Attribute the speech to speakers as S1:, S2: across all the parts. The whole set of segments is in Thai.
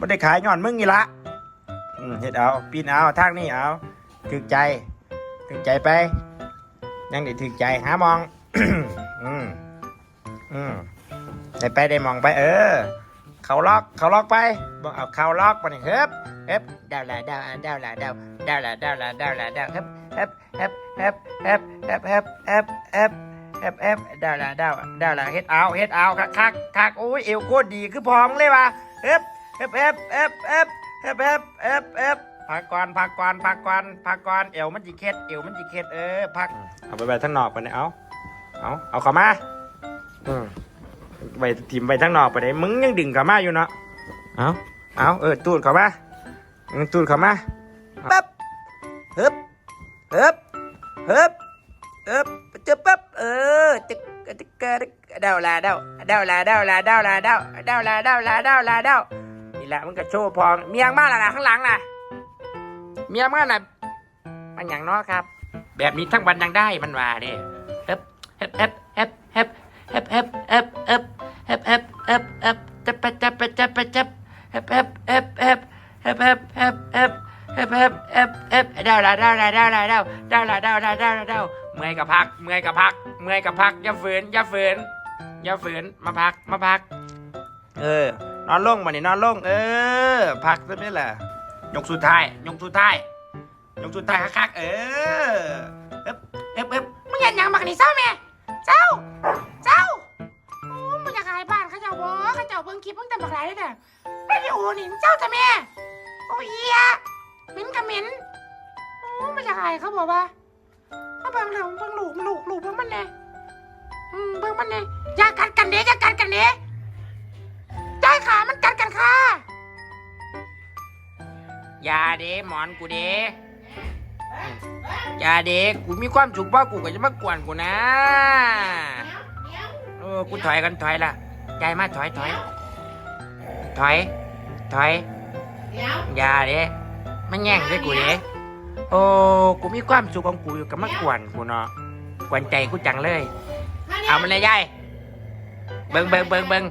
S1: บ่ได้ขายย้อนมึงนี่ละอืมเฮ็ดเอาปีนเอาทางนี้เอาถึกใจถึกใจไปยังได้ถึกใจหามอง อืมอืมได้ไปได้มองไป เออ เขาล็อกเขาล็อกไปบอกเอาเขาล็อกไปนี่เฮ้บเฮ้บดาวละดาวดาวละดาวดาวละดาวละดาวละดาวเฮ้บเฮ้บเฮ้บเฮ้บเฮ้บเฮ้บเฮ้บเฮ้บเฮ้บเฮ้บเฮ้บดาวละดาวดาวละเฮ็ดเอาเฮ็ดเอาคักคักคักโอ้ยเอวโคตรดีคือพร้อมเลยว่ะเฮ้บ เฮ้บเฮ้บเฮ้บเฮ้บเฮ้บเฮ้บเฮ้บเฮ้บพักก่อนพักก่อนพักก่อนพักก่อนเอวมันจิเคล็ดเอวมันจิเคล็ดเออพักเอาไปไปทั้งนอกไปเนี่ยเอาเอาเอาเข้ามาอืมไปทีมไปทั้งนอกไปไหนมึงยังดึงเข้ามาอยู่เนาะเอาเอาเออตูดเข้ามาอืมตูดเข้ามาปั๊บฮึบฮึบฮึบฮึบจะปั๊บเออตึกตึกตึกเดาลาเดาเดาลาเดาลาเดาลาเดาเดาลาเดาลาเดาลาเดานี่ แหละมันก็โชว์พองเมียงมากล่ะนะข้างหลังน่ะเมียงมากล่ะมันอย่างเน้อครับ แบบนี้ทั้งวันยังได้มันว่าเด้เฮ็บเฮ็บเฮ็บเฮ็บเฮ็บเฮ็บเฮ็บเฮ็บเฮ็บเฮ็บเฮ็บเฮ็บเฮ็บจับไปจับไปจับไปจับเฮ็บเฮ็บเฮ็บเฮ็บเฮ็บเฮ็บเฮ็บเฮ็บเฮ็บเฮ็บเฮ็บเฮ็บดาวละดาวละดาวละดาวดาวละดาวละดาวละดาวเมื่อยกับพัก เมื่อยกับพัก เมื่อยกับพักอย่าฝืนอย่าฝืนอย่าฝืนมาพักมาพัก เออ นอนลงมานี่นอนลง เออ พักซะนี่แหละยกสุดท้าย ยกสุดท้าย ยกสุดท้ายคักๆเออเฮ็บเฮ็บเฮ็บ
S2: มึงเห็นหยังบักนี่เศร้าแม่เจ้า เจ้าโอ้มึงอยากขายบ้านเขาเจ้าบ่เขาเจ้าเบิ่งคลิปมึงแต่บักหลายเลยเนี่ยไม่ได้โอ้นี่มึงเจ้าจ้ะแม่โอ้ยเอียเหม็นกับเหม็นโอ้มันอยากขายเขาบอกว่าเขาเบิ่งแล้วเบิ่งลูกมันลูกลูกเบิ่งมันแน่อืมเบิ่งมันแน่อย่ากัดกันเด้อย่ากัดกันเด้ มันกัดกันค่ะ
S1: อย่าเด้หมอนกูเด้อย่าเด้กูมีความสุขว่ากูก็จะมากวนกูนะเออกูถอยกันถอยละยายมาถอยถอยถอยถอยอย่าเด้มันแย่งใส่กูเด้โอ้กูมีความสุขของกูอยู่กับมากวนกูเนาะกวนใจกูจังเลย เอามันเลยยายเบิ่งเบิ่งเบิ่งเบิ่ง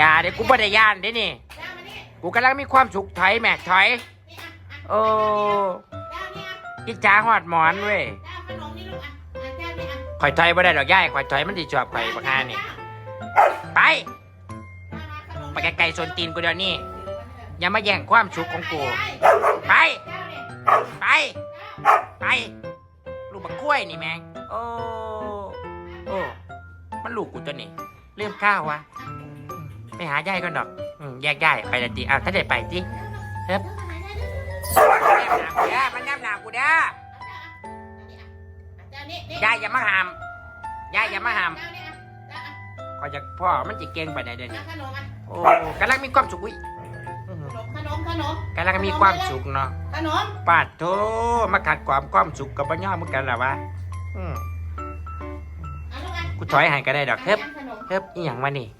S1: ย่าเด้กูไม่ได้ย่านเด้นี่
S2: ได้มานี่
S1: กูกำลังมีความสุขถอยแม่ถอย
S2: นี่อะ
S1: โอ้
S2: ได้เนี่ย
S1: กิจ้าหอดหมอนเว้ย
S2: ได้ขนมนี่ลูกอะอะได้เนี่ยอะ
S1: ข่อยถอยไม่ได้ดอกย่ายข่อยถอยมันดีจอบข่อยบักฮานี่ ไปไปไกลๆโซนตีนกูเดี๋ยวนี้ อย่ามาแย่งความสุขของกูไป ไป ไป ลูกบักกล้วยนี่แมงโอ้ โอ้ มันลูกกูตัวนี้เริ่มข้าววะ ไปหาย่ายก่อนดอกอืมแยกย่ายไปละจีอ้าวถ้าได้ไปจีเฮ้ยมันแนบหนากูเด้อมันแนบหนากูเด้อย่ายอย่ามาหามย่ายอย่ามาหามขอยจะพ่อมันจะเก่งไปไหนเดี๋ยวนี้โอ้กำลังมีความสุขอุ้ยอื้อหือ
S2: ขนมขนม
S1: กำลังมีความสุขเนาะ
S2: ขนม
S1: ปาดโถมาขัดความความสุขกับบ้านย่อเหมือนกันเหรอวะอืมกูถอยใหายก็ได้ดอกเฮ้บเฮ้บอีหยังวะนี่อืม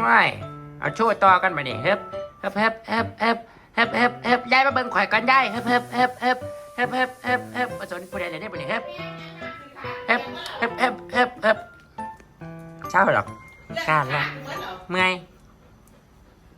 S1: ว้ายเอาช่วยต่อกันไปนี่เฮ็บเฮ็บเฮ็บเฮ็บเฮ็บเฮ็บเฮ็บเฮ็บย้ายมาเบิ่งข่อยกันย่ายเฮ็บเฮ็บเฮ็บเฮ็บเฮ็บเฮ็บเฮ็บเฮ็บมาสนผู้ใดเลยได้บ่นี่เฮ็บเฮ็บเฮ็บเฮ็บเฮ็บเฮ็บเช้าหรอกการละเมื่อย